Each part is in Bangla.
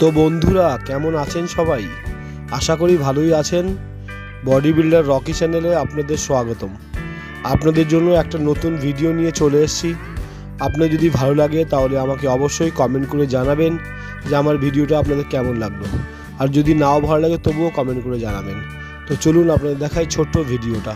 তো বন্ধুরা, কেমন আছেন সবাই? আশা করি ভালোই আছেন। বডি বিল্ডার রকি চ্যানেলে আপনাদের স্বাগতম। আপনাদের জন্য একটা নতুন ভিডিও নিয়ে চলে এসেছি। আপনার যদি ভালো লাগে, তাহলে আমাকে অবশ্যই কমেন্ট করে জানাবেন যে আমার ভিডিওটা আপনাদের কেমন লাগল। আর যদি নাও ভালো লাগে, তবুও কমেন্ট করে জানাবেন। তো চলুন, আপনাদের দেখাই ছোট্ট ভিডিওটা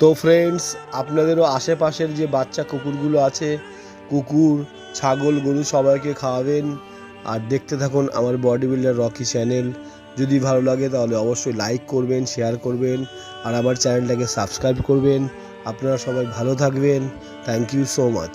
তো ফ্রেন্ডস আপনাদেরও আশেপাশের যে বাচ্চা কুকুরগুলো আছে, কুকুর, ছাগল, গরু সবাইকে খাওয়াবেন। আর দেখতে থাকুন আমার বডি বিল্ডার রকি চ্যানেল যদি ভালো লাগে তাহলে অবশ্যই লাইক করবেন শেয়ার করবেন, আর আমার চ্যানেলটাকে সাবস্ক্রাইব করবেন। আপনারা সবাই ভালো থাকবেন। Thank you so much